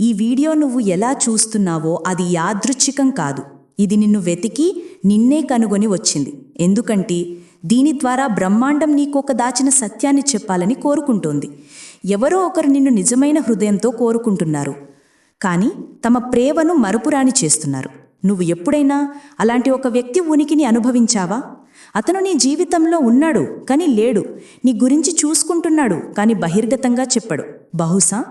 ఈ వీడియో నువ్వు ఎలా చూస్తున్నావో అది యాదృచ్ఛికం కాదు. ఇది నిన్ను వెతికి నిన్నే కనుగొని వచ్చింది. ఎందుకంటే దీని ద్వారా బ్రహ్మాండం నీకొక దాచిన సత్యాన్ని చెప్పాలని కోరుకుంటోంది. ఎవరో ఒకరు నిన్ను నిజమైన హృదయంతో కోరుకుంటున్నారు. కానీ తమ ప్రేమను మరపురాని చేస్తున్నారు. నువ్వు ఎప్పుడైనా అలాంటి ఒక వ్యక్తి ఉనికిని అనుభవించావా? అతను నీ జీవితంలో ఉన్నాడు కానీ లేడు. నీ గురించి చూసుకుంటున్నాడు కానీ బహిర్గతంగా చెప్పడు. బహుశా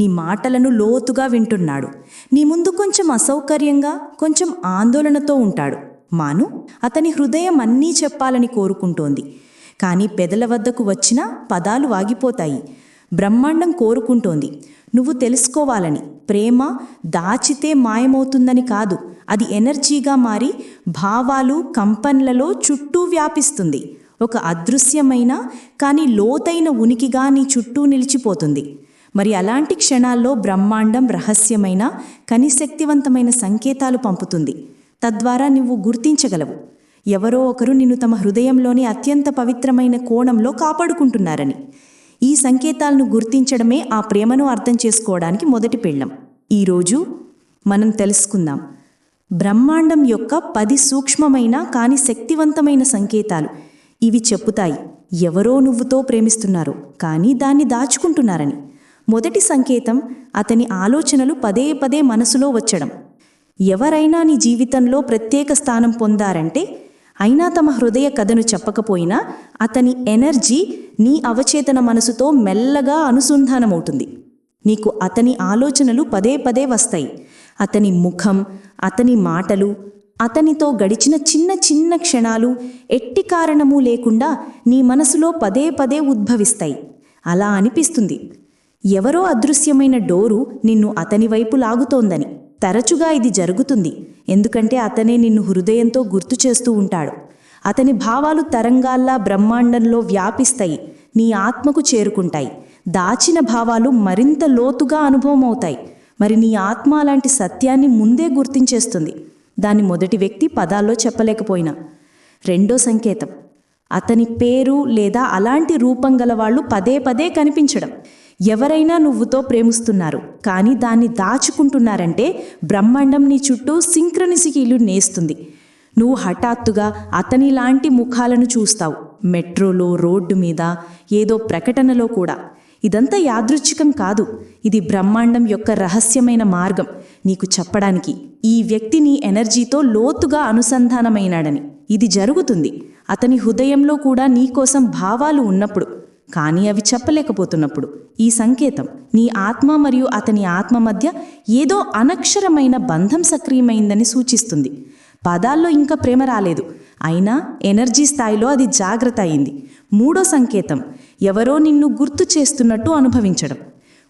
నీ మాటలను లోతుగా వింటున్నాడు. నీ ముందు కొంచెం అసౌకర్యంగా కొంచెం ఆందోళనతో ఉంటాడు. మాను అతని హృదయం అన్నీ చెప్పాలని కోరుకుంటోంది. కానీ పెదల వద్దకు వచ్చినా పదాలు వాగిపోతాయి. బ్రహ్మాండం కోరుకుంటోంది. నువ్వు తెలుసుకోవాలని ప్రేమ దాచితే మాయమవుతుందని కాదు. అది ఎనర్జీగా మారి భావాలు కంపన్లలో చుట్టూ వ్యాపిస్తుంది. ఒక అదృశ్యమైన కానీ లోతైన ఉనికిగా నీ చుట్టూ నిలిచిపోతుంది. మరి అలాంటి క్షణాల్లో బ్రహ్మాండం రహస్యమైన కనిశక్తివంతమైన సంకేతాలు పంపుతుంది. తద్వారా నువ్వు గుర్తించగలవు. ఎవరో ఒకరు నిన్ను తమ హృదయంలోని అత్యంత పవిత్రమైన కోణంలో కాపాడుకుంటున్నారని. ఈ సంకేతాలను గుర్తించడమే ఆ ప్రేమను అర్థం చేసుకోవడానికి మొదటి పెళ్ళం. ఈరోజు మనం తెలుసుకుందాం. బ్రహ్మాండం యొక్క పది సూక్ష్మమైన కాని శక్తివంతమైన సంకేతాలు. ఇవి చెప్పుతాయి. ఎవరో నువ్వుతో ప్రేమిస్తున్నారు కానీ దాన్ని దాచుకుంటున్నారని. మొదటి సంకేతం అతని ఆలోచనలు పదే పదే మనసులో వచ్చడం. ఎవరైనా నీ జీవితంలో ప్రత్యేక స్థానం పొందారంటే అయినా తమ హృదయ కథను చెప్పకపోయినా అతని ఎనర్జీ నీ అవచేతన మనసుతో మెల్లగా అనుసంధానమవుతుంది. నీకు అతని ఆలోచనలు పదే పదే వస్తాయి. అతని ముఖం అతని మాటలు అతనితో గడిచిన చిన్న చిన్న క్షణాలు ఎట్టి కారణము లేకుండా నీ మనసులో పదే పదే ఉద్భవిస్తాయి. అలా అనిపిస్తుంది. ఎవరో అదృశ్యమైన డోరు నిన్ను అతని వైపు లాగుతోందని. తరచుగా ఇది జరుగుతుంది. ఎందుకంటే అతనే నిన్ను హృదయంతో గుర్తు చేస్తూ ఉంటాడు. అతని భావాలు తరంగాల్లా బ్రహ్మాండంలో వ్యాపిస్తాయి. నీ ఆత్మకు చేరుకుంటాయి. దాచిన భావాలు మరింత లోతుగా అనుభవం అవుతాయి మరి నీ ఆత్మ అలాంటి సత్యాన్ని ముందే గుర్తించేస్తుంది. దాని మొదటి వ్యక్తి పదాల్లో చెప్పలేకపోయినా. రెండో సంకేతం. అతని పేరు లేదా అలాంటి రూపం గల వాళ్ళు పదే పదే కనిపించడం. ఎవరైనా నువ్వుతో ప్రేమిస్తున్నారు కానీ దాన్ని దాచుకుంటున్నారంటే బ్రహ్మాండం నీ చుట్టూ సింక్రనిసికీలు నేస్తుంది. నువ్వు హఠాత్తుగా అతని లాంటి ముఖాలను చూస్తావు మెట్రోలో రోడ్డు మీద ఏదో ప్రకటనలో కూడా. ఇదంతా యాదృచ్ఛికం కాదు ఇది బ్రహ్మాండం యొక్క రహస్యమైన మార్గం నీకు చెప్పడానికి. ఈ వ్యక్తి నీ ఎనర్జీతో లోతుగా అనుసంధానమైనాడని. ఇది జరుగుతుంది. అతని హృదయంలో కూడా నీకోసం భావాలు ఉన్నప్పుడు. కానీ అవి చెప్పలేకపోతున్నప్పుడు ఈ సంకేతం నీ ఆత్మ మరియు అతని ఆత్మ మధ్య ఏదో అనక్షరమైన బంధం సక్రియమైందని సూచిస్తుంది. పదాల్లో ఇంకా ప్రేమ రాలేదు. అయినా ఎనర్జీ స్థాయిలో అది జాగ్రత్త అయింది. మూడో సంకేతం ఎవరో నిన్ను గుర్తు చేస్తున్నట్టు అనుభవించడం.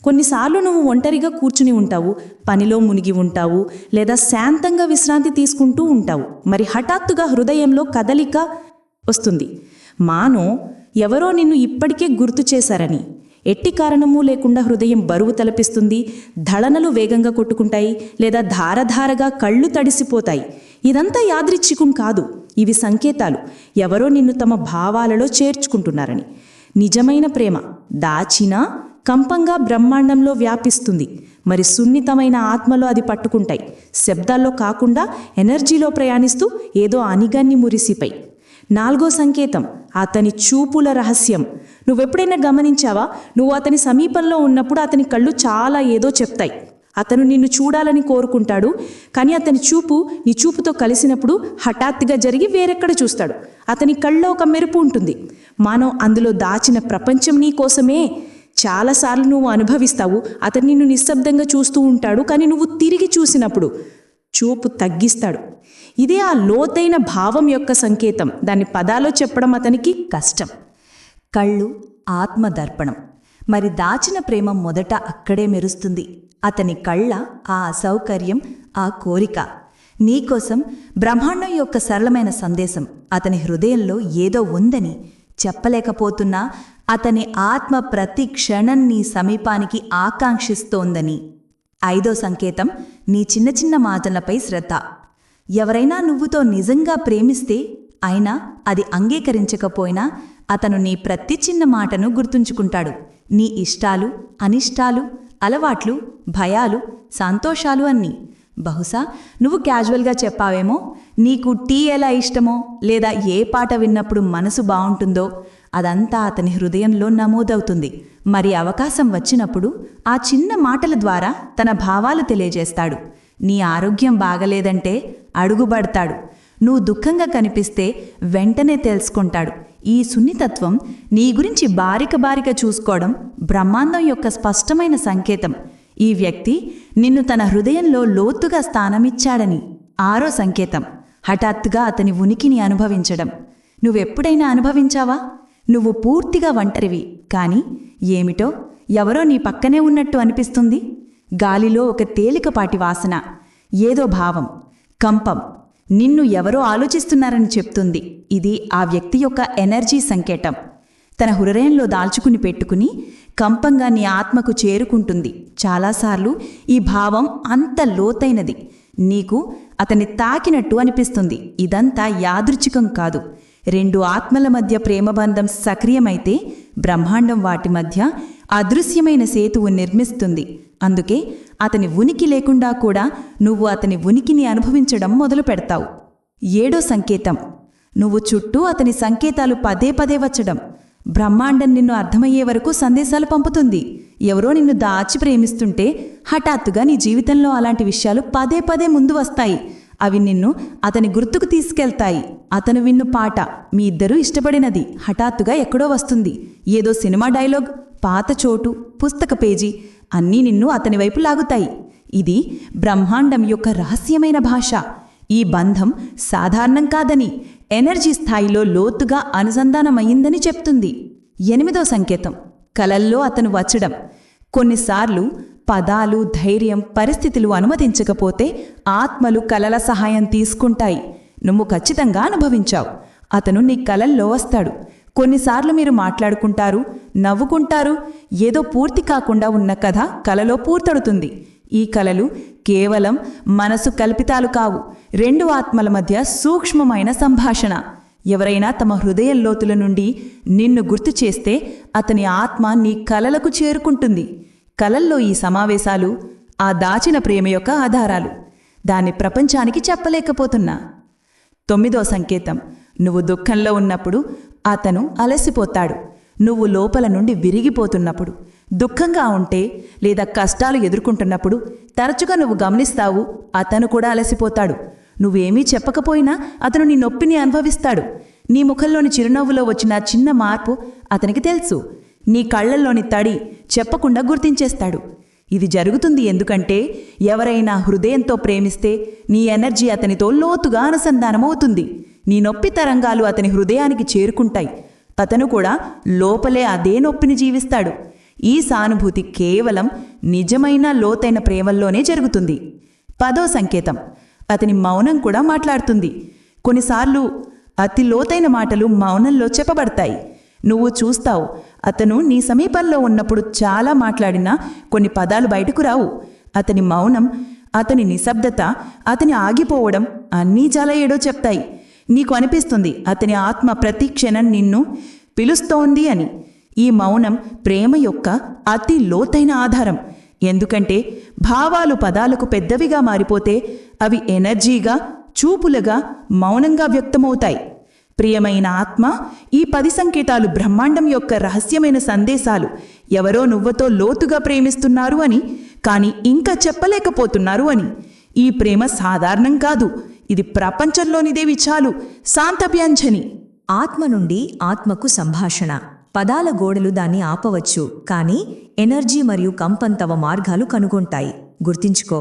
కొన్నిసార్లు నువ్వు ఒంటరిగా కూర్చుని ఉంటావు పనిలో మునిగి ఉంటావు లేదా శాంతంగా విశ్రాంతి తీసుకుంటూ ఉంటావు. మరి హఠాత్తుగా హృదయంలో కదలిక వస్తుంది. మానో ఎవరో నిన్ను ఇప్పటికే గుర్తు చేశారని. ఎట్టి కారణము లేకుండా హృదయం బరువు తలపిస్తుంది ధళనలు వేగంగా కొట్టుకుంటాయి లేదా ధారధారగా కళ్ళు తడిసిపోతాయి. ఇదంతా యాదృచ్ఛికం కాదు ఇవి సంకేతాలు. ఎవరో నిన్ను తమ భావాలలో చేర్చుకుంటున్నారని. నిజమైన ప్రేమ దాచినా కంపంగా బ్రహ్మాండంలో వ్యాపిస్తుంది. మరి సున్నితమైన ఆత్మలో అది పట్టుకుంటాయి. శబ్దాల్లో కాకుండా ఎనర్జీలో ప్రయాణిస్తూ ఏదో అనిగాన్ని మురిసిపై. నాలుగో సంకేతం అతని చూపుల రహస్యం. నువ్వెప్పుడైనా గమనించావా? నువ్వు అతని సమీపంలో ఉన్నప్పుడు అతని కళ్ళు చాలా ఏదో చెప్తాయి. అతను నిన్ను చూడాలని కోరుకుంటాడు కానీ అతని చూపు నీ చూపుతో కలిసినప్పుడు హఠాత్తుగా జరిగి వేరెక్కడ చూస్తాడు. అతని కళ్ళలో ఒక మెరుపు ఉంటుంది. మనం అందులో దాచిన ప్రపంచం నీ కోసమే. చాలాసార్లు నువ్వు అనుభవిస్తావు అతను నిన్ను నిశ్శబ్దంగా చూస్తూ ఉంటాడు కానీ నువ్వు తిరిగి చూసినప్పుడు. చూపు తగ్గిస్తాడు. ఇదే ఆ లోతైన భావం యొక్క సంకేతం. దాన్ని పదాలో చెప్పడం అతనికి కష్టం. కళ్ళు ఆత్మదర్పణం. మరి దాచిన ప్రేమ మొదట అక్కడే మెరుస్తుంది. అతని కళ్ళ ఆ అసౌకర్యం ఆ కోరిక. నీకోసం బ్రహ్మాండం యొక్క సరళమైన సందేశం. అతని హృదయంలో ఏదో ఉందని చెప్పలేకపోతున్నా అతని ఆత్మ ప్రతి క్షణం నీ సమీపానికి ఆకాంక్షిస్తోందని. ఐదో సంకేతం నీ చిన్న చిన్న మాటలపై శ్రద్ధ. ఎవరైనా నువ్వుతో నిజంగా ప్రేమిస్తే అయినా అది అంగీకరించకపోయినా అతను నీ ప్రతి చిన్న మాటను గుర్తుంచుకుంటాడు. నీ ఇష్టాలు అనిష్టాలు అలవాట్లు భయాలు సంతోషాలు అన్నీ. బహుశా నువ్వు క్యాజువల్గా చెప్పావేమో నీకు టీ ఎలా ఇష్టమో లేదా ఏ పాట విన్నప్పుడు మనసు బాగుంటుందో అదంతా అతని హృదయంలో నమోదవుతుంది. మరి అవకాశం వచ్చినప్పుడు ఆ చిన్న మాటల ద్వారా తన భావాలు తెలియజేస్తాడు. నీ ఆరోగ్యం బాగలేదంటే అడుగుబడతాడు. నువ్వు దుఃఖంగా కనిపిస్తే వెంటనే తెలుసుకుంటాడు. ఈ సున్నితత్వం నీ గురించి బారిక బారిక చూసుకోవడం బ్రహ్మాండం యొక్క స్పష్టమైన సంకేతం. ఈ వ్యక్తి నిన్ను తన హృదయంలో లోతుగా స్థానమిచ్చాడని ఆరో సంకేతం. హఠాత్తుగా అతని ఉనికిని అనుభవించడం. నువ్వెప్పుడైనా అనుభవించావా? నువ్వు పూర్తిగా ఒంటరివి. కానీ ఏమిటో? ఎవరో నీ పక్కనే ఉన్నట్టు అనిపిస్తుంది? గాలిలో ఒక తేలికపాటి వాసన ఏదో భావం కంపం నిన్ను ఎవరో ఆలోచిస్తున్నారని చెప్తుంది. ఇది ఆ వ్యక్తి యొక్క ఎనర్జీ సంకేతం. తన హృదయంలో దాల్చుకుని పెట్టుకుని కంపంగా నీ ఆత్మకు చేరుకుంటుంది. చాలాసార్లు ఈ భావం అంత లోతైనది. నీకు అతన్ని తాకినట్టు అనిపిస్తుంది. ఇదంతా యాదృచ్ఛికం కాదు. రెండు ఆత్మల మధ్య ప్రేమబంధం సక్రియమైతే బ్రహ్మాండం వాటి మధ్య అదృశ్యమైన సేతువు నిర్మిస్తుంది. అందుకే అతని ఉనికి లేకుండా కూడా నువ్వు అతని ఉనికిని అనుభవించడం మొదలు పెడతావు. ఏడో సంకేతం. నువ్వు చుట్టూ అతని సంకేతాలు పదే పదే వచ్చడం. బ్రహ్మాండం నిన్ను అర్థమయ్యే వరకు సందేశాలు పంపుతుంది. ఎవరో నిన్ను దాచి ప్రేమిస్తుంటే హఠాత్తుగా నీ జీవితంలో అలాంటి విషయాలు పదే పదే ముందు వస్తాయి. అవి నిన్ను అతని గుర్తుకు తీసుకెళ్తాయి. అతను విన్ను పాట మీ ఇద్దరూ ఇష్టపడినది. హఠాత్తుగా ఎక్కడో వస్తుంది. ఏదో సినిమా డైలాగ్ పాత చోటు పుస్తక పేజీ అన్నీ నిన్ను అతని వైపు లాగుతాయి. ఇది బ్రహ్మాండం యొక్క రహస్యమైన భాష. ఈ బంధం సాధారణం కాదని ఎనర్జీ స్థాయిలో లోతుగా అనుసంధానమయ్యిందని చెప్తుంది. ఎనిమిదో సంకేతం. కలల్లో అతను వచ్చడం కొన్నిసార్లు పదాలు ధైర్యం పరిస్థితులు అనుమతించకపోతే ఆత్మలు కలల సహాయం తీసుకుంటాయి. నువ్వు ఖచ్చితంగా అనుభవించావు. అతను నీ కలల్లో వస్తాడు. కొన్నిసార్లు మీరు మాట్లాడుకుంటారు నవ్వుకుంటారు ఏదో పూర్తి కాకుండా ఉన్న కథ కలలో పూర్తడుతుంది. ఈ కలలు కేవలం మనసు కల్పితాలు కావు. రెండు ఆత్మల మధ్య సూక్ష్మమైన సంభాషణ. ఎవరైనా తమ హృదయ లోతుల నుండి నిన్ను గుర్తు చేస్తే అతని ఆత్మ నీ కలలకు చేరుకుంటుంది. కలల్లో ఈ సమావేశాలు ఆ దాచిన ప్రేమ యొక్క ఆధారాలు. దాన్ని ప్రపంచానికి చెప్పలేకపోతున్నా. తొమ్మిదో సంకేతం. నువ్వు దుఃఖంలో ఉన్నప్పుడు అతను అలసిపోతాడు. నువ్వు లోపల నుండి విరిగిపోతున్నప్పుడు దుఃఖంగా ఉంటే లేదా కష్టాలు ఎదుర్కొంటున్నప్పుడు తరచుగా నువ్వు గమనిస్తావు అతను కూడా అలసిపోతాడు. నువ్వేమీ చెప్పకపోయినా అతను నీ నొప్పిని అనుభవిస్తాడు. నీ ముఖంలోని చిరునవ్వులో వచ్చిన చిన్న మార్పు అతనికి తెలుసు. నీ కళ్ళల్లోని తడి చెప్పకుండా గుర్తించేస్తాడు. ఇది జరుగుతుంది ఎందుకంటే ఎవరైనా హృదయంతో ప్రేమిస్తే నీ ఎనర్జీ అతనితో లోతుగా అనుసంధానమవుతుంది. నీ నొప్పి తరంగాలు అతని హృదయానికి చేరుకుంటాయి. అతను కూడా లోపలే అదే నొప్పిని జీవిస్తాడు. ఈ సానుభూతి కేవలం నిజమైన లోతైన ప్రేమల్లోనే జరుగుతుంది. పదో సంకేతం. అతని మౌనం కూడా మాట్లాడుతుంది. కొన్నిసార్లు అతి లోతైన మాటలు మౌనంలో చెప్పబడతాయి. నువ్వు చూస్తావు అతను నీ సమీపంలో ఉన్నప్పుడు చాలా మాట్లాడినా కొన్ని పదాలు బయటకు రావు. అతని మౌనం అతని నిశ్శబ్దత అతని ఆగిపోవడం అన్నీ చాలా ఏడో చెప్తాయి. నీకు అనిపిస్తుంది అతని ఆత్మ ప్రతి క్షణం నిన్ను పిలుస్తోంది అని. ఈ మౌనం ప్రేమ యొక్క అతి లోతైన ఆధారం. ఎందుకంటే భావాలు పదాలకు పెద్దవిగా మారిపోతే అవి ఎనర్జీగా చూపులుగా మౌనంగా వ్యక్తమవుతాయి. ప్రియమైన ఆత్మ ఈ పది సంకేతాలు బ్రహ్మాండం యొక్క రహస్యమైన సందేశాలు. ఎవరో నువ్వతో లోతుగా ప్రేమిస్తున్నారు అని కానీ ఇంకా చెప్పలేకపోతున్నారు అని. ఈ ప్రేమ సాధారణం కాదు. ఇది ప్రపంచంలోనిదేవి చాలు శాంతవ్యాంజని. ఆత్మ నుండి ఆత్మకు సంభాషణ. పదాల గోడలు దాన్ని ఆపవచ్చు కానీ ఎనర్జీ మరియు కంపంతవ తవ మార్గాలు కనుగొంటాయి. గుర్తించుకో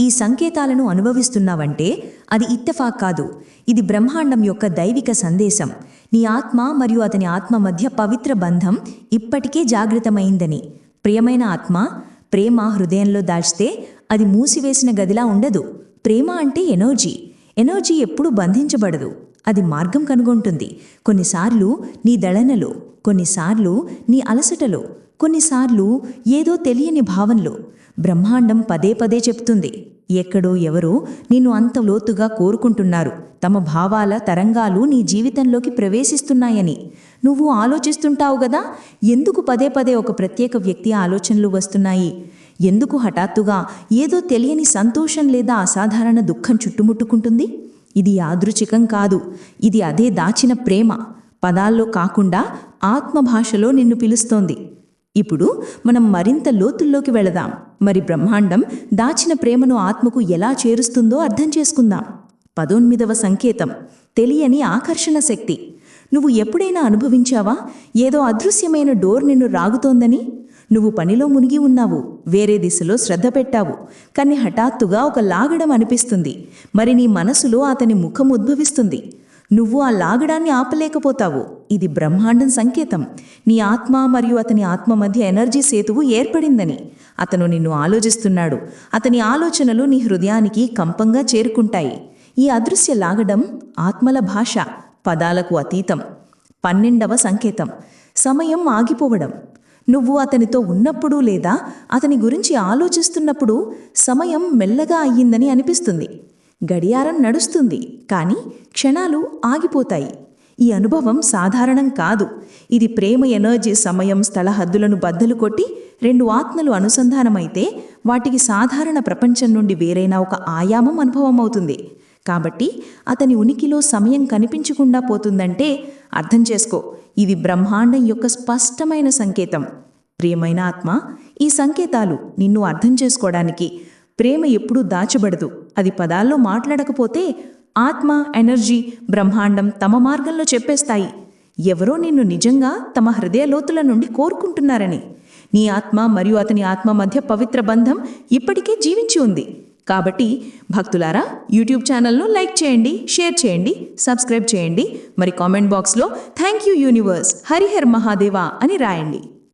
ఈ సంకేతాలను అనుభవిస్తున్నావంటే అది ఇత్తఫాక్ కాదు. ఇది బ్రహ్మాండం యొక్క దైవిక సందేశం. నీ ఆత్మ మరియు అతని ఆత్మ మధ్య పవిత్ర బంధం ఇప్పటికే జాగృతమైందని. ప్రియమైన ఆత్మ ప్రేమ హృదయంలో దాచితే అది మూసివేసిన గదిలా ఉండదు. ప్రేమ అంటే ఎనర్జీ. ఎనర్జీ ఎప్పుడూ బంధించబడదు. అది మార్గం కనుగొంటుంది. కొన్నిసార్లు నీ దళనలో కొన్నిసార్లు నీ అలసటలో కొన్నిసార్లు ఏదో తెలియని భావనలో. బ్రహ్మాండం పదే పదే చెప్తుంది. ఎక్కడో ఎవరో నిన్ను అంత లోతుగా కోరుకుంటున్నారు. తమ భావాల తరంగాలు నీ జీవితంలోకి ప్రవేశిస్తున్నాయని. నువ్వు ఆలోచిస్తుంటావు గదా? ఎందుకు పదే పదే ఒక ప్రత్యేక వ్యక్తి ఆలోచనలు వస్తున్నాయి? ఎందుకు హఠాత్తుగా ఏదో తెలియని సంతోషం లేదా అసాధారణ దుఃఖం చుట్టుముట్టుకుంటుంది? ఇది యాదృచికం కాదు. ఇది అదే దాచిన ప్రేమ. పదాల్లో కాకుండా ఆత్మభాషలో నిన్ను పిలుస్తోంది. ఇప్పుడు మనం మరింత లోతుల్లోకి వెళదాం. మరి బ్రహ్మాండం దాచిన ప్రేమను ఆత్మకు ఎలా చేరుస్తుందో అర్థం చేసుకుందాం. పదోన్మిదవ సంకేతం. తెలియని ఆకర్షణ శక్తి. నువ్వు ఎప్పుడైనా అనుభవించావా? ఏదో అదృశ్యమైన డోర్ నిన్ను రాగుతోందని? నువ్వు పనిలో మునిగి ఉన్నావు. వేరే దిశలో శ్రద్ధ పెట్టావు. కానీ హఠాత్తుగా ఒక లాగడం అనిపిస్తుంది. మరి నీ మనసులో అతని ముఖం ఉద్భవిస్తుంది. నువ్వు ఆ లాగడాన్ని ఆపలేకపోతావు. ఇది బ్రహ్మాండం సంకేతం. నీ ఆత్మ మరియు అతని ఆత్మ మధ్య ఎనర్జీ సేతువు ఏర్పడిందని అతను నిన్ను ఆలోచిస్తున్నాడు. అతని ఆలోచనలు నీ హృదయానికి కంపంగా చేరుకుంటాయి. ఈ అదృశ్య లాగడం ఆత్మల భాష పదాలకు అతీతం. పన్నెండవ సంకేతం. సమయం ఆగిపోవడం. నువ్వు అతనితో ఉన్నప్పుడు లేదా అతని గురించి ఆలోచిస్తున్నప్పుడు సమయం మెల్లగా అయ్యిందని అనిపిస్తుంది. గడియారం నడుస్తుంది. కానీ క్షణాలు ఆగిపోతాయి. ఈ అనుభవం సాధారణం కాదు. ఇది ప్రేమ ఎనర్జీ సమయం స్థల హద్దులను బద్దలు కొట్టి రెండు ఆత్మలు అనుసంధానమైతే వాటికి సాధారణ ప్రపంచం నుండి వేరైన ఒక ఆయామం అనుభవం అవుతుంది కాబట్టి అతని ఉనికిలో సమయం కనిపించకుండా పోతుందంటే అర్థం చేసుకో. ఇది బ్రహ్మాండం యొక్క స్పష్టమైన సంకేతం. ప్రియమైన ఆత్మ ఈ సంకేతాలు నిన్ను అర్థం చేసుకోవడానికి ప్రేమ ఎప్పుడూ దాచబడదు. అది పదాల్లో మాట్లాడకపోతే ఆత్మ ఎనర్జీ బ్రహ్మాండం తమ మార్గంలో చెప్పేస్తాయి. ఎవరో నిన్ను నిజంగా తమ హృదయ లోతుల నుండి కోరుకుంటున్నారని. నీ ఆత్మ మరియు అతని ఆత్మ మధ్య పవిత్ర బంధం ఇప్పటికే జీవించి ఉంది. కాబట్టి భక్తులారా యూట్యూబ్ ఛానల్ను లైక్ చేయండి షేర్ చేయండి సబ్స్క్రైబ్ చేయండి. మరి కామెంట్ బాక్స్లో thank you universe Harihar Mahadeva అని రాయండి.